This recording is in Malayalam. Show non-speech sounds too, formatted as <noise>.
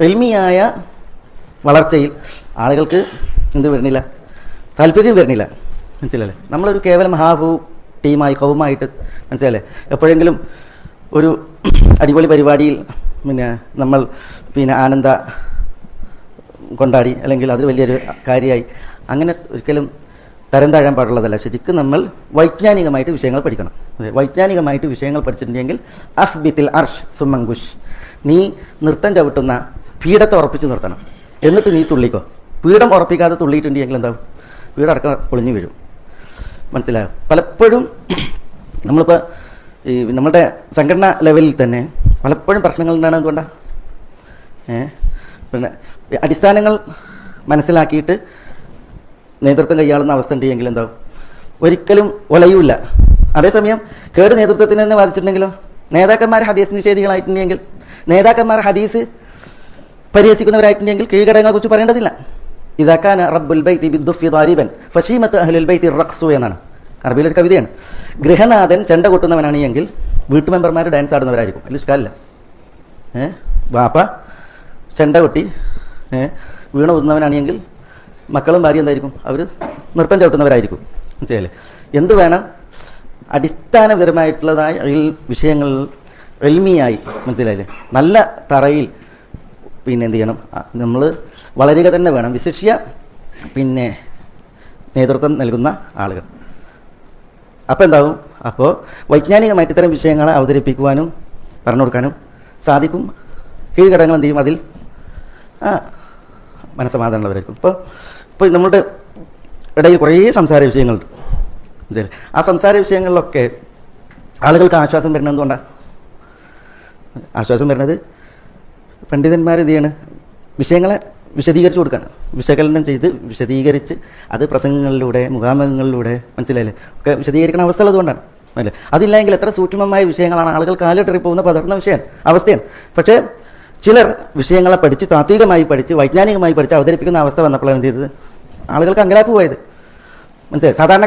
എൽമിയായ വളർച്ചയിൽ ആളുകൾക്ക് എന്ത് വരുന്നില്ല? താല്പര്യം വരുന്നില്ല. മനസ്സിലല്ലേ നമ്മളൊരു കേവലം ഹാഫു ടീമായി കവുമായിട്ട് മനസ്സിലല്ലേ എപ്പോഴെങ്കിലും ഒരു അടിപൊളി പരിപാടിയിൽ പിന്നെ നമ്മൾ പിന്നെ ആനന്ദ കൊണ്ടാടി അല്ലെങ്കിൽ അത് വലിയൊരു കാര്യമായി. അങ്ങനെ ഒരിക്കലും തരം താഴാൻ പാടുള്ളതല്ല. ശരിക്കും നമ്മൾ വൈജ്ഞാനികമായിട്ട് വിഷയങ്ങൾ പഠിക്കണം. വൈജ്ഞാനികമായിട്ട് വിഷയങ്ങൾ പഠിച്ചിട്ടുണ്ടെങ്കിൽ അസ്ബിത്തിൽ അർഷ് സുമങ്കുഷ് നീ നൃത്തം ചവിട്ടുന്ന പീഠത്തെ ഉറപ്പിച്ച് നിർത്തണം. എന്നിട്ട് നീ തുള്ളിക്കോ. പീഠം ഉറപ്പിക്കാതെ തുള്ളിയിട്ടുണ്ടെങ്കിൽ എന്താവും വീടടക്കം പൊളിഞ്ഞു വീഴും. മനസ്സിലായോ? പലപ്പോഴും <clears throat> നമ്മളിപ്പോൾ ഈ നമ്മുടെ സംഘടന ലെവലിൽ തന്നെ പലപ്പോഴും പ്രശ്നങ്ങൾ ഉണ്ടാണ് എന്തുകൊണ്ടാണ് ഏ? പിന്നെ അടിസ്ഥാനങ്ങൾ മനസ്സിലാക്കിയിട്ട് നേതൃത്വം കൈയാളുന്ന അവസ്ഥ ഉണ്ടെങ്കിൽ എന്താവും? ഒരിക്കലും ഒലയുമില്ല അതേസമയം കേട് നേതൃത്വത്തിന് തന്നെ ബാധിച്ചിട്ടുണ്ടെങ്കിലോ? നേതാക്കന്മാർ ഹദീസ് നിഷേധികളായിട്ടുണ്ടെങ്കിൽ നേതാക്കന്മാർ ഹദീസ് പരിഹസിക്കുന്നവരായിട്ടുണ്ടെങ്കിൽ കീഴ്ഘടകങ്ങളെ കുറിച്ച് പറയേണ്ടതില്ല. ഇതാക്കാൻ റബ്ബുൽ ബൈത്തി ബിദ്ദുഫി ദാരിബൻ ഫഷീമത്ത് അഹ്ലുൽ ബൈത്തി റഖ്സു എന്നാണ്. അറബിയിലൊരു കവിതയാണ്. ഗൃഹനാഥൻ ചെണ്ട കൊട്ടുന്നവനാണ് എങ്കിൽ വീട്ടു മെമ്പർമാർ ഡാൻസ് ആടുന്നവരായിരിക്കും. അതിൽ ഇഷ്ടമല്ല ഏഹ് ബാപ്പ ചെണ്ട കൊട്ടി ഏഹ് വീണ ഊതുന്നവനാണെങ്കിൽ മക്കളും ഭാര്യ എന്തായിരിക്കും? അവർ നൃത്തം ചവിട്ടുന്നവരായിരിക്കും. മനസ്സിലായില്ലേ? എന്ത് വേണം? അടിസ്ഥാനപരമായിട്ടുള്ളതായ വിഷയങ്ങൾ എൽമിയായി. മനസ്സിലായില്ലേ? നല്ല തറയിൽ പിന്നെ എന്ത് ചെയ്യണം? നമ്മൾ വളരുക തന്നെ വേണം. വിശിഷ്യ പിന്നെ നേതൃത്വം നൽകുന്ന ആളുകൾ. അപ്പോൾ എന്താവും അപ്പോൾ വൈജ്ഞാനികമായിട്ട് ഇത്തരം വിഷയങ്ങളെ അവതരിപ്പിക്കുവാനും പറഞ്ഞു കൊടുക്കാനും സാധിക്കും. കീഴ്ഘടകങ്ങൾ എന്ത് ചെയ്യും? അതിൽ മനസ്സമാധാനമുള്ളവരായിരിക്കും. ഇപ്പോൾ ഇപ്പോൾ നമ്മുടെ ഇടയിൽ കുറേ സംസാര വിഷയങ്ങളുണ്ട്? ആ സംസാര വിഷയങ്ങളിലൊക്കെ ആളുകൾക്ക് ആശ്വാസം വരുന്നത് എന്തുകൊണ്ടാണ് ആശ്വാസം വരുന്നത് പണ്ഡിതന്മാർ എന്ത് ചെയ്യാണ്? വിഷയങ്ങളെ വിശദീകരിച്ച് കൊടുക്കുകയാണ് വിശകലനം ചെയ്ത് വിശദീകരിച്ച് അത് പ്രസംഗങ്ങളിലൂടെ മുഖാമുഖങ്ങളിലൂടെ മനസ്സിലായില്ലേ? ഒക്കെ വിശദീകരിക്കുന്ന അവസ്ഥ ഉള്ളതുകൊണ്ടാണ് അല്ലേ അതില്ലെങ്കിൽ എത്ര സൂക്ഷ്മമായ വിഷയങ്ങളാണ് ആളുകൾ കാലിട്ടറി പോകുന്ന പതർന്ന വിഷയമാണ്. അവസ്ഥയാണ്. പക്ഷേ ചിലർ വിഷയങ്ങളെ പഠിച്ച് താത്വികമായി പഠിച്ച് വൈജ്ഞാനികമായി പഠിച്ച് അവതരിപ്പിക്കുന്ന അവസ്ഥ വന്നപ്പോഴാണ് എന്ത് ചെയ്തത്? ആളുകൾക്ക് അങ്കലാപ്പ് പോയത്. മനസ്സിലായി? സാധാരണ